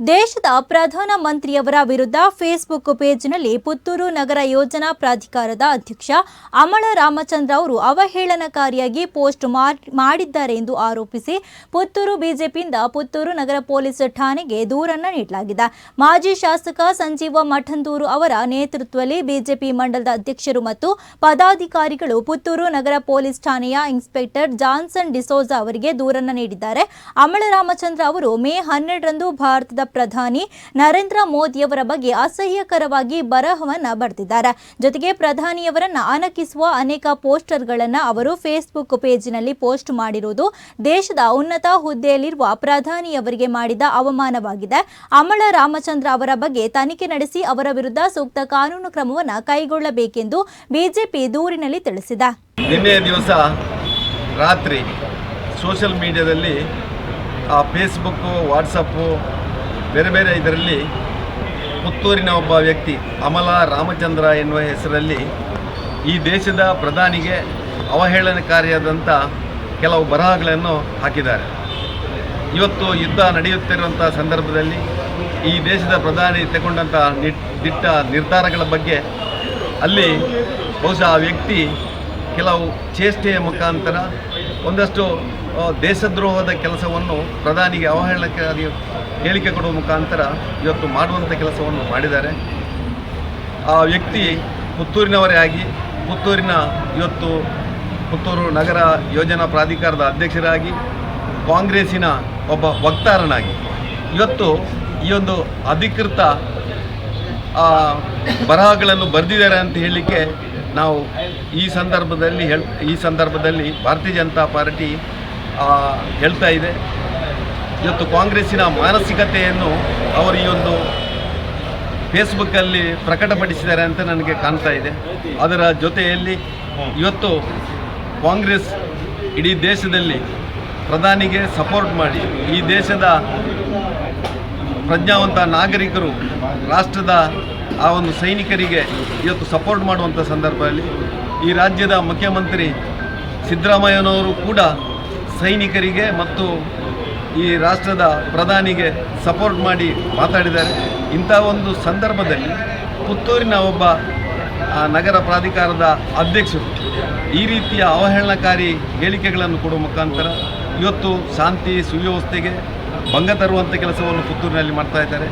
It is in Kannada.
ದೇಶದ ಪ್ರಧಾನ ಮಂತ್ರಿಯವರ ವಿರುದ್ಧ ಫೇಸ್ಬುಕ್ ಪೇಜ್ನಲ್ಲಿ ಪುತ್ತೂರು ನಗರ ಯೋಜನಾ ಪ್ರಾಧಿಕಾರದ ಅಧ್ಯಕ್ಷ ಅಮಳ ರಾಮಚಂದ್ರ ಅವರು ಅವಹೇಳನಕಾರಿಯಾಗಿ ಪೋಸ್ಟ್ ಮಾಡ್- ಮಾಡಿದ್ದಾರೆ ಎಂದು ಆರೋಪಿಸಿ ಪುತ್ತೂರು ಬಿಜೆಪಿಯಿಂದ ಪುತ್ತೂರು ನಗರ ಪೊಲೀಸ್ ಠಾಣೆಗೆ ದೂರನ್ನು ನೀಡಲಾಗಿದೆ. ಮಾಜಿ ಶಾಸಕ ಸಂಜೀವ ಮಠಂದೂರು ಅವರ ನೇತೃತ್ವದಲ್ಲಿ ಬಿಜೆಪಿ ಮಂಡಲದ ಅಧ್ಯಕ್ಷರು ಮತ್ತು ಪದಾಧಿಕಾರಿಗಳು ಪುತ್ತೂರು ನಗರ ಪೊಲೀಸ್ ಠಾಣೆಯ ಇನ್ಸ್ಪೆಕ್ಟರ್ ಜಾನ್ಸನ್ ಡಿಸೋಜಾ ಅವರಿಗೆ ದೂರನ್ನು ನೀಡಿದ್ದಾರೆ. ಅಮಳ ರಾಮಚಂದ್ರ ಅವರು ಮೇ ಹನ್ನೆರಡರಂದು ಭಾರತದ ಪ್ರಧಾನಿ ನರೇಂದ್ರ ಮೋದಿಯವರ ಬಗ್ಗೆ ಅಸಹ್ಯಕರವಾಗಿ ಬರಹವನ್ನ ಬರೆದಿದ್ದಾರೆ. ಜೊತೆಗೆ ಪ್ರಧಾನಿಯವರನ್ನ ಅಣಕಿಸುವ ಅನೇಕ ಪೋಸ್ಟರ್ಗಳನ್ನ ಅವರು ಫೇಸ್ಬುಕ್ ಪೇಜ್ನಲ್ಲಿ ಪೋಸ್ಟ್ ಮಾಡಿರುವುದು ದೇಶದ ಉನ್ನತ ಹುದ್ದೆಯಲ್ಲಿರುವ ಪ್ರಧಾನಿಯವರಿಗೆ ಮಾಡಿದ ಅವಮಾನವಾಗಿದೆ. ಅಮಳ ರಾಮಚಂದ್ರ ಅವರ ಬಗ್ಗೆ ತನಿಖೆ ನಡೆಸಿ ಅವರ ವಿರುದ್ಧ ಸೂಕ್ತ ಕಾನೂನು ಕ್ರಮವನ್ನು ಕೈಗೊಳ್ಳಬೇಕೆಂದು ಬಿಜೆಪಿ ದೂರಿನಲ್ಲಿ ತಿಳಿಸಿದೆ. ನಿನ್ನೆ ದಿವಸ ರಾತ್ರಿ ಸೋಷಿಯಲ್ ಮೀಡಿಯಾದಲ್ಲಿ ಫೇಸ್ಬುಕ್ಕು, ವಾಟ್ಸಪ್ಪು ಬೇರೆ ಬೇರೆ ಇದರಲ್ಲಿ ಪುತ್ತೂರಿನ ಒಬ್ಬ ವ್ಯಕ್ತಿ ಅಮಲ ರಾಮಚಂದ್ರ ಎನ್ನುವ ಹೆಸರಲ್ಲಿ ಈ ದೇಶದ ಪ್ರಧಾನಿಗೆ ಅವಹೇಳನಕಾರಿಯಾದಂಥ ಕೆಲವು ಬರಹಗಳನ್ನು ಹಾಕಿದ್ದಾರೆ. ಇವತ್ತು ಯುದ್ಧ ನಡೆಯುತ್ತಿರುವಂಥ ಸಂದರ್ಭದಲ್ಲಿ ಈ ದೇಶದ ಪ್ರಧಾನಿ ತಗೊಂಡಂಥ ದಿಟ್ಟ ನಿರ್ಧಾರಗಳ ಬಗ್ಗೆ ಅಲ್ಲಿ ಬಹುಶಃ ಆ ವ್ಯಕ್ತಿ ಕೆಲವು ಚೇಷ್ಟೆಯ ಮುಖಾಂತರ ಒಂದಷ್ಟು ದೇಶದ್ರೋಹದ ಕೆಲಸವನ್ನು ಪ್ರಧಾನಿಗೆ ಅವಹೇಳನಕಾರಿ ಹೇಳಿಕೆ ಕೊಡುವ ಮುಖಾಂತರ ಇವತ್ತು ಮಾಡುವಂಥ ಕೆಲಸವನ್ನು ಮಾಡಿದ್ದಾರೆ. ಆ ವ್ಯಕ್ತಿ ಪುತ್ತೂರಿನವರೇ ಆಗಿ, ಪುತ್ತೂರಿನ ಇವತ್ತು ಪುತ್ತೂರು ನಗರ ಯೋಜನಾ ಪ್ರಾಧಿಕಾರದ ಅಧ್ಯಕ್ಷರಾಗಿ, ಕಾಂಗ್ರೆಸ್ಸಿನ ಒಬ್ಬ ವಕ್ತಾರನಾಗಿ. ಇವತ್ತು ಈ ಒಂದು ಅಧಿಕೃತ ಬರಹಗಳನ್ನು ಬರೆದಿದ್ದಾರೆ ಅಂತ ಹೇಳಲಿಕ್ಕೆ ನಾವು ಈ ಸಂದರ್ಭದಲ್ಲಿ ಹೇಳ್, ಈ ಸಂದರ್ಭದಲ್ಲಿ ಭಾರತೀಯ ಜನತಾ ಪಾರ್ಟಿ ಹೇಳ್ತಾ ಇದೆ. ಇವತ್ತು ಕಾಂಗ್ರೆಸ್ಸಿನ ಮಾನಸಿಕತೆಯನ್ನು ಅವರು ಈ ಒಂದು ಫೇಸ್ಬುಕ್ಕಲ್ಲಿ ಪ್ರಕಟಪಡಿಸಿದ್ದಾರೆ ಅಂತ ನನಗೆ ಕಾಣ್ತಾ ಇದೆ. ಅದರ ಜೊತೆಯಲ್ಲಿ ಇವತ್ತು ಕಾಂಗ್ರೆಸ್ ಇಡೀ ದೇಶದಲ್ಲಿ ಪ್ರಧಾನಿಗೆ ಸಪೋರ್ಟ್ ಮಾಡಿ ಈ ದೇಶದ ಪ್ರಜ್ಞಾವಂತ ನಾಗರಿಕರು ರಾಷ್ಟ್ರದ ಆ ಒಂದು ಸೈನಿಕರಿಗೆ ಇವತ್ತು ಸಪೋರ್ಟ್ ಮಾಡುವಂಥ ಸಂದರ್ಭದಲ್ಲಿ ಈ ರಾಜ್ಯದ ಮುಖ್ಯಮಂತ್ರಿ ಸಿದ್ದರಾಮಯ್ಯನವರು ಕೂಡ ಸೈನಿಕರಿಗೆ ಮತ್ತು ಈ ರಾಷ್ಟ್ರದ ಪ್ರಧಾನಿಗೆ ಸಪೋರ್ಟ್ ಮಾಡಿ ಮಾತಾಡಿದ್ದಾರೆ. ಇಂಥ ಒಂದು ಸಂದರ್ಭದಲ್ಲಿ ಪುತ್ತೂರಿನ ಒಬ್ಬ ನಗರ ಪ್ರಾಧಿಕಾರದ ಅಧ್ಯಕ್ಷರು ಈ ರೀತಿಯ ಅವಹೇಳನಕಾರಿ ಹೇಳಿಕೆಗಳನ್ನು ಕೊಡುವ ಮುಖಾಂತರ ಇವತ್ತು ಶಾಂತಿ ಸುವ್ಯವಸ್ಥೆಗೆ ಭಂಗ ತರುವಂಥ ಕೆಲಸವನ್ನು ಪುತ್ತೂರಿನಲ್ಲಿ ಮಾಡ್ತಾ ಇದ್ದಾರೆ.